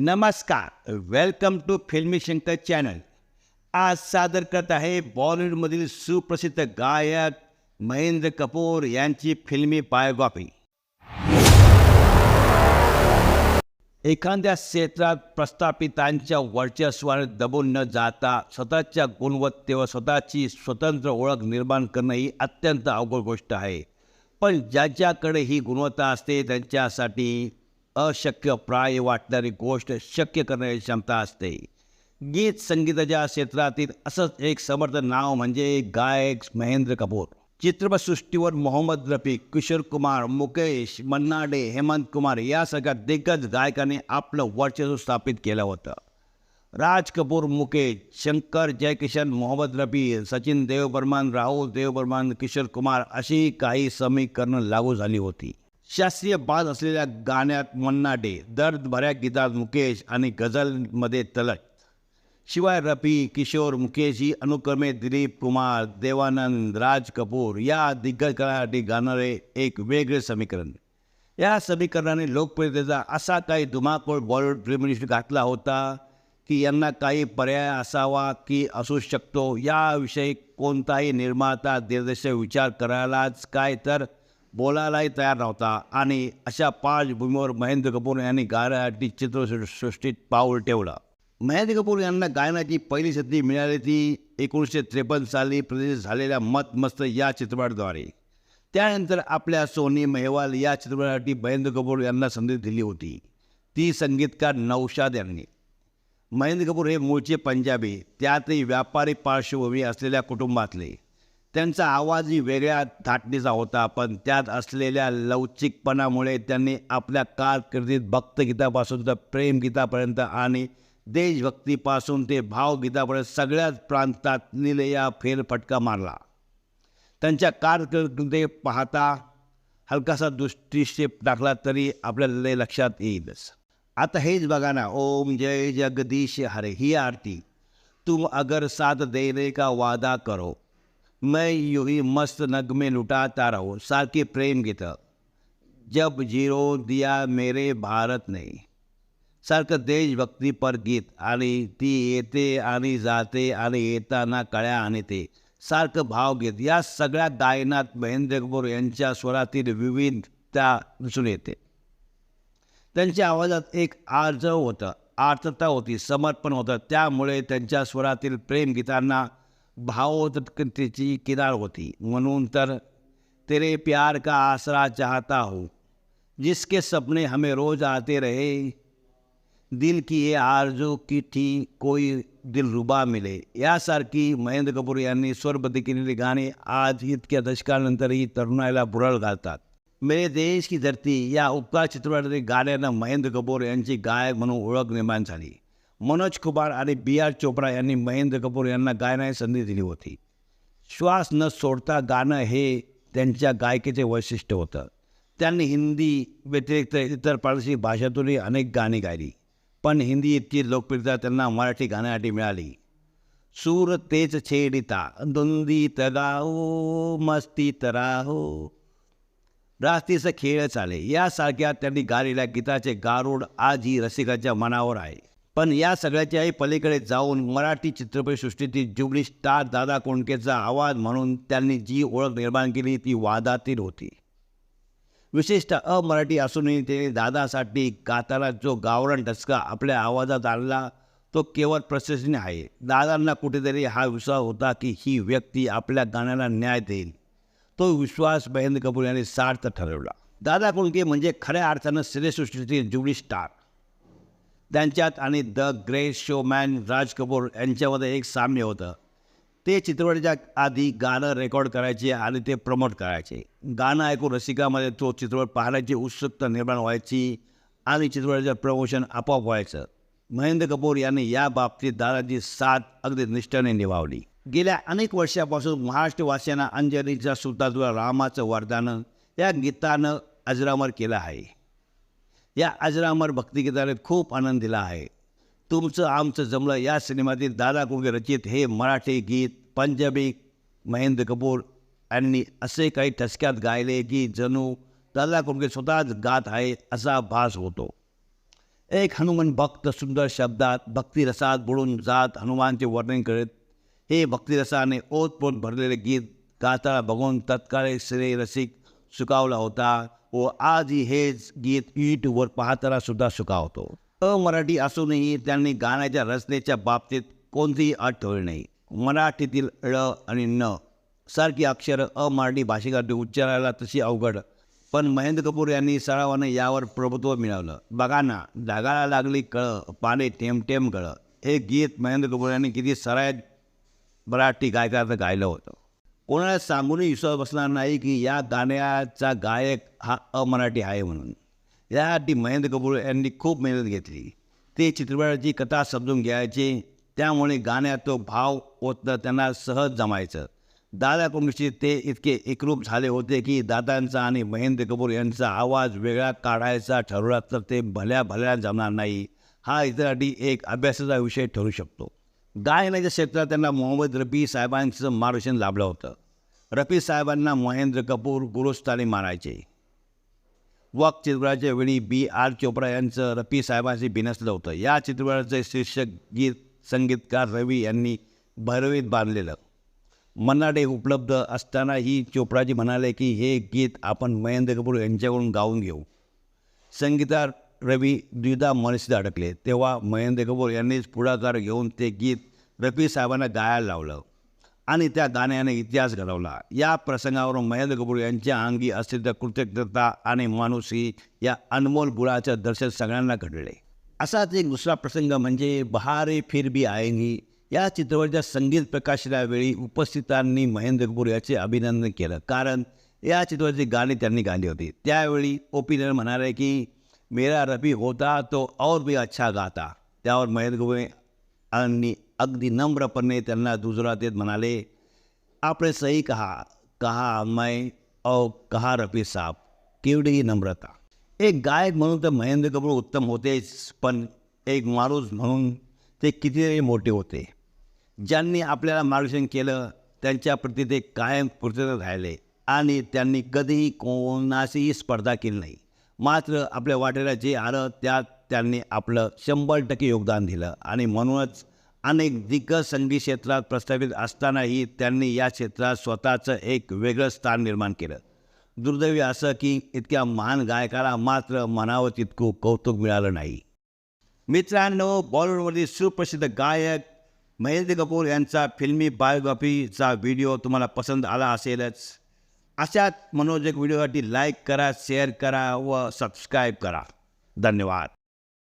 नमस्कार welcome to फिल्मी Shankar channel आज सादर करत आहे बॉलिवूडमधील सुप्रसिद्ध गायक महेंद्र कपूर यांची फिल्मी बायोग्राफी एखाद्या क्षेत्रात प्रस्थापितांच्या वर्चस्वाने दबून न जाता स्वतःच्या गुणवत्तेवर स्वतःची स्वतंत्र ओळख निर्माण करणं ही अत्यंत अवघड गोष्ट आहे. पण ज्याच्याकडे ही गुणवत्ता असते त्यांच्यासाठी अशक्य प्राय वाटणारी गोष्ट शक्य करण्याची क्षमता असते. गीत संगीताच्या क्षेत्रातील असंच एक समर्थ नाव म्हणजे गायक महेंद्र कपूर. चित्रपटसृष्टीवर मोहम्मद रफी किशोर कुमार मुकेश मन्ना डे हेमंत कुमार या सगळ्या दिग्गज गायकाने आपलं वर्चस्व स्थापित केलं होतं. राज कपूर मुकेश शंकर जयकिशन मोहम्मद रफी सचिन देवबर्मन राहुल देवबर्मन किशोर कुमार अशी काही समीकरणं लागू झाली होती. शास्त्रीय बाद असलेल्या गाण्यात मन्ना डे दर्द भऱ्या गीतात मुकेश आणि गझलमध्ये तलत शिवाय रफी किशोर मुकेश ही अनुक्रमे दिलीप कुमार देवानंद राज कपूर या दिग्गज कलासाठी गाणारे एक वेगळे समीकरण. या समीकरणाने लोकप्रियतेचा असा काही धुमाकूळ बॉलिवूड फिल्म घातला होता की यांना काही पर्याय असावा की असू शकतो. याविषयी कोणताही निर्माता दिग्दर्शक विचार करायलाच काय तर बोलायलाही तयार नव्हता आणि अशा पार्श्वभूमीवर महेंद्र कपूर यांनी गायनासाठी चित्रसृष्टीत पाऊल ठेवलं. महेंद्र कपूर यांना गायनाची पहिली संधी मिळाली ती एकोणीसशे त्रेपन्न साली प्रदर्शित झालेल्या मत मस्त या चित्रपटाद्वारे. त्यानंतर आपल्या सोनी मेहवाल या चित्रपटासाठी महेंद्र कपूर यांना संधी दिली होती. ती संगीतकार नौशाद यांनी. महेंद्र कपूर हे मूळचे पंजाबी त्यातही व्यापारी पार्श्वभूमी असलेल्या कुटुंबातले. त्यांचा आवाजही वेगळ्या धाटणीचा होता पण त्यात असलेल्या लवचिकपणामुळे त्यांनी आपल्या कारकिर्दीत भक्तगीतापासून तर प्रेमगीतापर्यंत आणि देशभक्तीपासून ते भावगीतापर्यंत सगळ्याच प्रांतात निलया फेरफटका मारला. त्यांच्या कारकिर्दीकडे पाहता हलकासा दृष्टिक्षेप टाकला तरी आपल्याला लय लक्षात येईलच. आता हेच बघा ना ओम जय जगदीश हरे ही आरती. तुम अगर साथ देने का वादा करो. मैं यूं ही मस्त नगमे लुटाता रहूँ सारखी प्रेम गीतं जब जिरो दिया मेरे भारत ने सारखं देशभक्तीपर गीत आणि ती येते आणि जाते आणि येताना कळ्या आणि ते सारखं भावगीत या सगळ्या गायनात महेंद्र कपूर यांच्या स्वरातील विविधता दिसून येते. त्यांच्या आवाजात एक आर्जव होतं आर्तता होती समर्पण होतं त्यामुळे त्यांच्या स्वरातील प्रेमगीतांना भावोत्कतेची किनार होती. म्हणून तर तेरे प्यार का आसरा चाहता हूँ जिसके सपने हमें रोज आते रहे। दिल की ये आरजू की थी कोई दिलरुबा मिले। यासारखी महेंद्र कपूर यांनी स्वरबद्ध केलेली गाणी आज इतक्या दशकानंतरही तरुणाईला बुरळ घालतात. मेरे देश की धरती या उपकार चित्रपटातील गाण्यानं महेंद्र कपूर यांची गायक म्हणून ओळख निर्माण झाली. मनोज कुमार आणि बी आर चोप्रा यांनी महेंद्र कपूर यांना गायनाची संधी दिली होती. श्वास न सोडता गाणं हे त्यांच्या गायकीचे वैशिष्ट्य होतं. त्यांनी हिंदी व्यतिरिक्त इतर पारसी भाषेतूनही अनेक गाणी गायली. पण हिंदी इतकी लोकप्रियता त्यांना मराठी गाण्यासाठी मिळाली. सूर तेच छेडिता धुंदीत गाओ मस्तीत राहो रास्तीचा खेळ चाले यासारख्या त्यांनी गायलेल्या गीताचे गारुड आजही रसिकाच्या मनावर आहे. पण या सगळ्याच्याही पलीकडे जाऊन मराठी चित्रपटसृष्टीतील जुबली स्टार दादा कोंडकेचा आवाज म्हणून त्यांनी जी ओळख निर्माण केली ती वादातील होती. विशेषतः अमराठी असूनही ते दादासाठी गाताना जो गावरान ढसका आपल्या आवाजात आणला तो केवळ प्रशंसनीय आहे. दादांना कुठेतरी हा विश्वास होता की ही व्यक्ती आपल्या गाण्याला न्याय देईल. तो विश्वास महेंद्र कपूर यांनी सार्थ ठरवला. दादा कोंडके म्हणजे खऱ्या अर्थानं सिनेसृष्टीतील जुबली स्टार. त्यांच्यात आणि the great showman Raj Kapoor यांच्यामध्ये एक साम्य होतं. ते चित्रपटाच्या आधी गाणं रेकॉर्ड करायचे आणि ते प्रमोट करायचे. गाणं ऐकून रसिकामध्ये तो चित्रपट पाहण्याची उत्सुकता निर्माण व्हायची आणि चित्रपटाचं प्रमोशन आपोआप व्हायचं. महेंद्र कपूर यांनी या बाबतीत दादाची साथ अगदी निष्ठाने निभावली. गेल्या अनेक वर्षापासून महाराष्ट्रवासियांना अंजलीच्या सुतातुला रामाचं वरदानं या गीतानं अजरामर केलं आहे. या अजरामर भक्तिगीताने खूप आनंद दिला आहे. तुमचं आमचं जमलं या सिनेमातील दादा कोंगे रचित हे मराठी गीत पंजाबी महेंद्र कपूर यांनी असे काही ठसक्यात गायले की जणू दादा कोंडके स्वतःच गात आहे असा भास होतो. एक हनुमान भक्त सुंदर शब्दात भक्तिरसात बुडून जात हनुमानचे वर्णन करत हे भक्तिरसाने ओतपोत भरलेले गीत गाताना बघून तत्काळ श्री रसिक सुकावला होता. व आजही हेच गीत यूट्यूबवर पाहताना सुद्धा सुकावतो अमराठी असूनही त्यांनी गाण्याच्या रचनेच्या बाबतीत कोणतीही अट ठेवली नाही. मराठीतील ळ आणि न सारखी अक्षरं अमराठी भाषेसाठी उच्चारायला तशी अवघड. पण महेंद्र कपूर यांनी सरावानं यावर प्रभुत्व मिळवलं. बघा ना ढगाला लागली कळं पाने टेम टेम हे गीत महेंद्र कपूर यांनी किती सराय मराठी गायकाचं गायलं होतं. कोणाला सांगूनही विश्वास बसणार नाही की या गाण्याचा गायक हा अमराठी आहे म्हणून. यासाठी महेंद्र कपूर यांनी खूप मेहनत घेतली. ते चित्रपटाची कथा समजून घ्यायचे त्यामुळे गाण्यात तो भाव ओतणं त्यांना सहज जमायचं. दादा कोंगशी ते इतके एकरूप झाले होते की दादांचा आणि महेंद्र कपूर यांचा आवाज वेगळा काढायचा ठरवला तर ते भल्या भल्या जमणार नाही. हा इतरासाठी एक अभ्यासाचा विषय ठरू शकतो. गायनाच्या क्षेत्रात त्यांना मोहम्मद रफी साहेबांचं मार्गदर्शन लाभलं होतं. रफी साहेबांना महेंद्र कपूर गुरुस्थानी मानायचे. वक चित्रपटाच्या वेळी बी आर चोप्रा यांचं रफी साहेबांशी बिनसलं होतं. या चित्रपटाचे शीर्षक गीत संगीतकार रवी यांनी भैरवीत बांधलेलं. मन्नाडे उपलब्ध असतानाही चोप्राजी म्हणाले की हे गीत आपण महेंद्र कपूर यांच्याकडून गाऊन घेऊ. संगीतकार रवी द्विधा मनसिद्ध अडकले. तेव्हा महेंद्र कपूर यांनीच पुढाकार घेऊन ते गीत रफी साहेबांना गायला लावलं आणि त्या गाण्याने इतिहास घडवला. या प्रसंगावरून महेंद्र कपूर यांच्या अंगी असलेल्या कृतज्ञता आणि माणुसी या अनमोल गुळाचं दर्शन सगळ्यांना घडले. असाच एक दुसरा प्रसंग म्हणजे बहारे फिर भी आएंगी या चित्रपटाच्या संगीत प्रकाशनावेळी उपस्थितांनी महेंद्र कपूर याचे अभिनंदन केलं. कारण या चित्रपटाची गाणी त्यांनी गाली होती. त्यावेळी ओपिनियन म्हणाले की मेरा रबी होता तो और भी अच्छा गाता। त्यावर महेंद्र कपूर आणि अगदी नम्रपणे त्यांना दुजोरा देत म्हणाले आपले सही कहा कहा मैं औ कहा रफी साहब केवढी ही नम्रता। एक गायक म्हणून तर महेंद्र कपूर उत्तम होतेच पण एक माणूस म्हणून ते कितीतरी मोठे होते। ज्यांनी आपल्याला मार्गदर्शन केलं त्यांच्याप्रती ते कायम कृतज्ञ राहिले आणि त्यांनी कधीही कोणाशीही स्पर्धा केली नाही. मात्र आपल्या वाटेला जे आलं त्यात त्यांनी आपलं शंभर टक्के योगदान दिलं. आणि म्हणूनच अनेक दिग्गज संगीत क्षेत्रात प्रस्थापित असतानाही त्यांनी या क्षेत्रात स्वतःचं एक वेगळं स्थान निर्माण केलं. दुर्दैवी असं की इतक्या महान गायकाला मात्र मनावं तितकं कौतुक मिळालं नाही. मित्रांनो बॉलिवूडवरील सुप्रसिद्ध गायक महेंद्र कपूर यांचा फिल्मी बायोग्राफीचा व्हिडिओ तुम्हाला पसंत आला असेलच. अशाच मनोरंजक व्हिडिओसाठी लाईक करा शेअर करा व सबस्क्राईब करा. धन्यवाद.